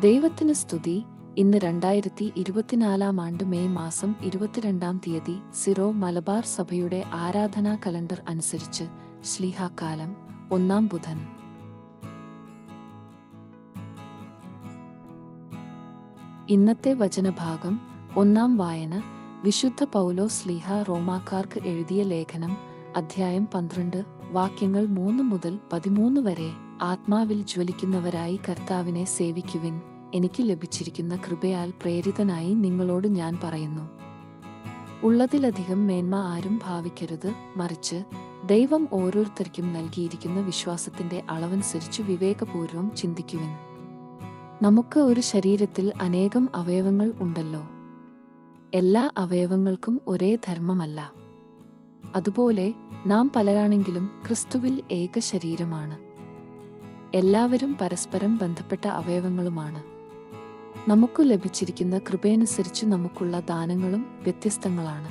ദൈവത്തിന് സ്തുതി. ഇന്ന് രണ്ടായിരത്തി ഇരുപത്തിനാലാം ആണ്ട് മെയ് മാസം ഇരുപത്തിരണ്ടാം തീയതി സിറോ മലബാർ സഭയുടെ ആരാധനാ കലണ്ടർ അനുസരിച്ച് ശ്ലീഹാക്കാലം ഒന്നാം ബുധൻ. ഇന്നത്തെ വചനഭാഗം ഒന്നാം വായന. വിശുദ്ധ പൗലോ സ്ലീഹ റോമാക്കാർക്ക് എഴുതിയ ലേഖനം അധ്യായം പന്ത്രണ്ട് വാക്യങ്ങൾ മൂന്ന് മുതൽ പതിമൂന്ന് വരെ. ആത്മാവിൽ ജ്വലിക്കുന്നവരായി കർത്താവിനെ സേവിക്കുവിൻ. എനിക്ക് ലഭിച്ചിരിക്കുന്ന കൃപയാൽ പ്രേരിതനായി നിങ്ങളോട് ഞാൻ പറയുന്നു. ഉള്ളതിലധികം മേന്മ ആരും ഭാവിക്കരുത്. മറിച്ച് ദൈവം ഓരോരുത്തർക്കും നൽകിയിരിക്കുന്ന വിശ്വാസത്തിന്റെ അളവനുസരിച്ച് വിവേകപൂർവം ചിന്തിക്കുവിൻ. നമുക്ക് ഒരു ശരീരത്തിൽ അനേകം അവയവങ്ങൾ ഉണ്ടല്ലോ. എല്ലാ അവയവങ്ങൾക്കും ഒരേ ധർമ്മമല്ല. അതുപോലെ നാം പലരാണെങ്കിലും ക്രിസ്തുവിൽ ഏക ശരീരമാണ്. എല്ലാവരും പരസ്പരം ബന്ധപ്പെട്ട അവയവങ്ങളുമാണ്. നമുക്ക് ലഭിച്ചിരിക്കുന്ന കൃപയനുസരിച്ച് നമുക്കുള്ള ദാനങ്ങളും വ്യത്യസ്തങ്ങളാണ്.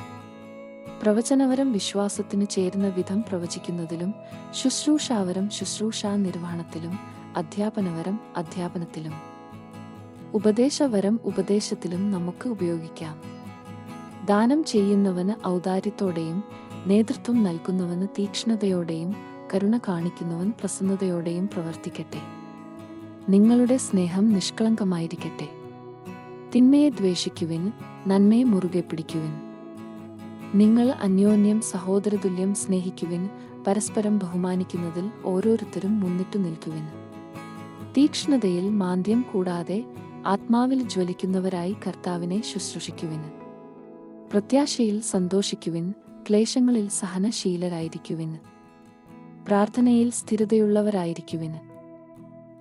പ്രവചനവരം വിശ്വാസത്തിന് ചേരുന്ന വിധം പ്രവചിക്കുന്നതിലും ശുശ്രൂഷാവരം ശുശ്രൂഷാ നിർവഹണത്തിലും അധ്യാപനവരം അധ്യാപനത്തിലും. ഉപദേശവരം ഉപദേശത്തിലും നമുക്ക് ഉപയോഗിക്കാം. ദാനം ചെയ്യുന്നവന് ഔദാര്യത്തോടെയും നേതൃത്വം നൽകുന്നവന് തീക്ഷ്ണതയോടെയും കരുണ കാണിക്കുന്നവൻ പ്രസന്നതയോടെയും പ്രവർത്തിക്കട്ടെ. നിങ്ങളുടെ സ്നേഹം നിഷ്കളങ്കമായിരിക്കട്ടെ. തിന്മയെ ദ്വേഷിക്കുവിൻ നന്മയെ മുറുകെ പിടിക്കുവിൻ. നിങ്ങൾ അന്യോന്യം സഹോദരതുല്യം സ്നേഹിക്കുവിൻ പരസ്പരം ബഹുമാനിക്കുന്നതിൽ ഓരോരുത്തരും മുന്നിട്ടു നിൽക്കുവിൻ. തീക്ഷ്ണതയിൽ മാന്ദ്യം കൂടാതെ ആത്മാവിൽ ജ്വലിക്കുന്നവരായി കർത്താവിനെ ശുശ്രൂഷിക്കുവിൻ. പ്രത്യാശയിൽ സന്തോഷിക്കുവിൻ ക്ലേശങ്ങളിൽ സഹനശീലരായിരിക്കുവിൻ. പ്രാർത്ഥനയിൽ സ്ഥിരതയുള്ളവരായിരിക്കുവിന്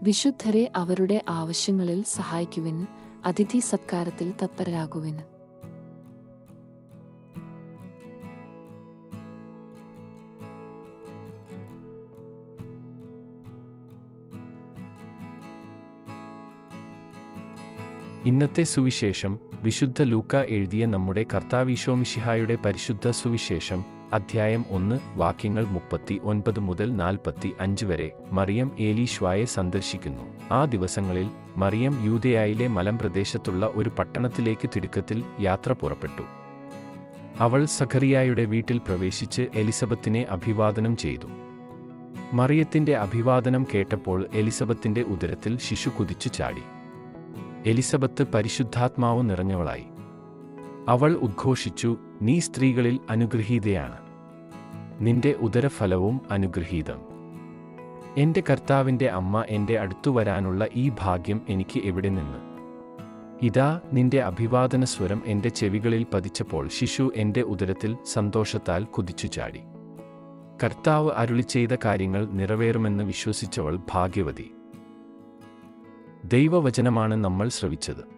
വിശുദ്ധരെ അവരുടെ ആവശ്യങ്ങളിൽ സഹായിക്കുവിന് അതിഥി സത്കാരത്തിൽ തത്പരരാകുവിന് ഇന്നത്തെ സുവിശേഷം വിശുദ്ധ ലൂക്ക എഴുതിയ നമ്മുടെ കർത്താവിശോമിഷിഹായുടെ പരിശുദ്ധ സുവിശേഷം. അധ്യായം ഒന്ന് വാക്യങ്ങൾ മുപ്പത്തി ഒൻപത് മുതൽ നാൽപ്പത്തി അഞ്ച് വരെ മറിയം ഏലീശ്വായെ സന്ദർശിക്കുന്നു. ആ ദിവസങ്ങളിൽ മറിയം യൂതയായിലെ മലമ്പ്രദേശത്തുള്ള ഒരു പട്ടണത്തിലേക്ക് തിടുക്കത്തിൽ യാത്ര പുറപ്പെട്ടു. അവൾ സഖറിയായുടെ വീട്ടിൽ പ്രവേശിച്ച് എലിസബത്തിനെ അഭിവാദനം ചെയ്തു. മറിയത്തിന്റെ അഭിവാദനം കേട്ടപ്പോൾ എലിസബത്തിന്റെ ഉദരത്തിൽ ശിശു കുതിച്ചു ചാടി. എലിസബത്ത് പരിശുദ്ധാത്മാവ് നിറഞ്ഞവളായി. അവൾ ഉദ്ഘോഷിച്ചു നീ സ്ത്രീകളിൽ അനുഗ്രഹീതയാണ്. നിന്റെ ഉദരഫലവും അനുഗ്രഹീതം. എന്റെ കർത്താവിന്റെ അമ്മ എന്റെ അടുത്തു വരാനുള്ള ഈ ഭാഗ്യം എനിക്ക് എവിടെ നിന്ന്? ഇതാ നിന്റെ അഭിവാദന സ്വരം എന്റെ ചെവികളിൽ പതിച്ചപ്പോൾ ശിശു എന്റെ ഉദരത്തിൽ സന്തോഷത്താൽ കുതിച്ചു ചാടി കർത്താവ് അരുളി ചെയ്ത കാര്യങ്ങൾ നിറവേറുമെന്ന് വിശ്വസിച്ചവൾ ഭാഗ്യവതി. ദൈവവചനമാണ് നമ്മൾ ശ്രവിച്ചത്.